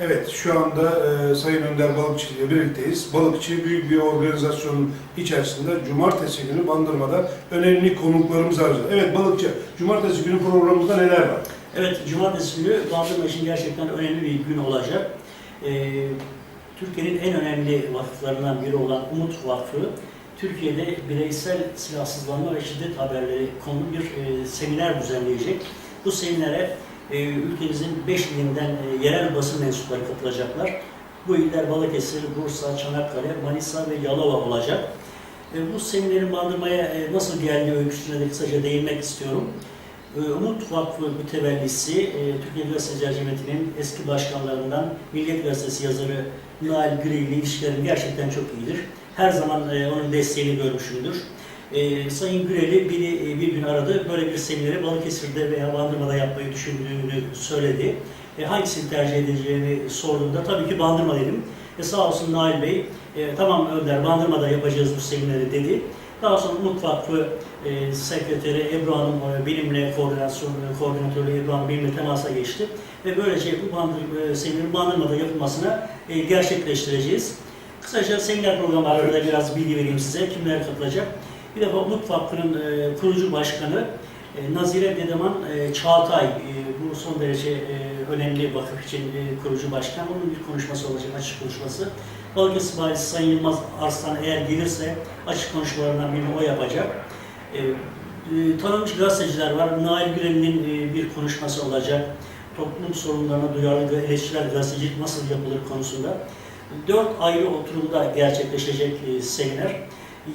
Evet, şu anda e, Sayın Önder Balıkçı ile birlikteyiz. Balıkçı büyük bir organizasyonun içerisinde Cumartesi günü Bandırma'da önemli konuklarımız aracılığında. Evet Balıkçı, Cumartesi günü programımızda neler var? Evet, Cumartesi günü Bandırma için gerçekten önemli bir gün olacak. Ee, Türkiye'nin en önemli vakıflarından biri olan Umut Vakfı, Türkiye'de bireysel silahsızlanma ve şiddet haberleri konulu bir e, seminer düzenleyecek. Bu seminere e, ülkemizin 5 ilinden e, yerel basın mensupları katılacaklar. Bu iller Balıkesir, Bursa, Çanakkale, Manisa ve Yalova olacak. Bu seminerin Bandırma'ya e, nasıl geldiği öyküsüne de kısaca değinmek istiyorum. Ee, Umut Vakfı mütevellisi, e, Türkiye Gazeteciler Cemiyeti'nin eski başkanlarından Milliyet Gazetesi yazarı Nail Gri ile ilişkilerim gerçekten çok iyidir. Her zaman e, onun desteğini görmüşümdür. E, Sayın Gürel'i biri e, bir gün aradı, böyle bir semineri Balıkesir'de veya Bandırma'da yapmayı düşündüğünü söyledi. E, hangisini tercih edeceğini sorduğumda tabii ki Bandırma dedim. E, sağ olsun Nail Bey, e, tamam Önder Bandırma'da yapacağız bu semineri dedi. Daha sonra Umut Vakfı e, sekreteri Ebru Hanım e, benimle koordinasyon e, koordinatörü Ebru Hanım benimle temasa geçti ve böylece bu bandır, e, seminerin Bandırma'da yapılmasına e, gerçekleştireceğiz. Kısaca seminer programı hakkında biraz bilgi vereyim size. Kimler katılacak? Bir defa Umut Vakfı'nın e, kurucu başkanı e, Nazire Dedeman e, Çağatay, e, bu son derece e, önemli vakıf için e, kurucu başkan. Onun bir konuşması olacak, açık konuşması. Balıkesir Valisi Sayın Yılmaz Arslan eğer gelirse açık konuşmalarından birini o yapacak. E, e, tanınmış gazeteciler var. Nail Gülen'in e, bir konuşması olacak. Toplum sorunlarına duyarlı ve eleştirel gazetecilik nasıl yapılır konusunda. Dört ayrı oturumda gerçekleşecek e, seminer.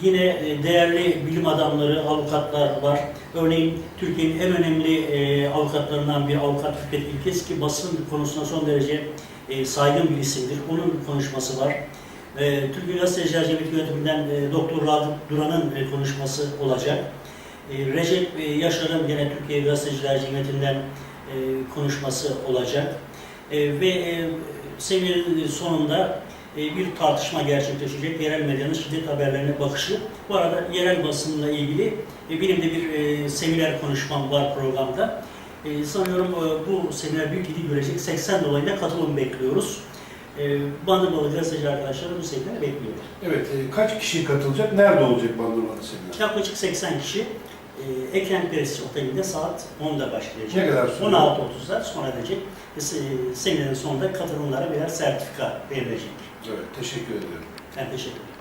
Yine e, değerli bilim adamları, avukatlar var. Örneğin Türkiye'nin en önemli e, avukatlarından bir avukat Fikret İlkes ki basın konusunda son derece e, saygın bir isimdir. Onun konuşması var. E, Türkiye Gazeteciler Cemiyeti yönetiminden Doktor Ragıp Duran'ın konuşması olacak. Recep Yaşar'ın yine Türkiye Gazeteciler Cemiyeti'nden konuşması olacak. Ve e, sonunda bir tartışma gerçekleşecek. Yerel medyanın şiddet haberlerine bakışı. Bu arada yerel basınla ilgili e, benim de bir e, seminer konuşmam var programda. E, sanıyorum e, bu seminer büyük ilgi görecek. 80 dolayında katılım bekliyoruz. E, Bandırmalı gazeteci arkadaşlar bu seminere bekliyorlar. Evet, e, kaç kişi katılacak? Nerede olacak Bandırma'da seminer? Yaklaşık 80 kişi e, Eken Perisi Oteli'nde saat 10'da başlayacak. Ne kadar süre? 16.30'da sona se- seminerin sonunda katılımlara birer sertifika verilecek. Evet, teşekkür ediyorum. Ben teşekkür ederim.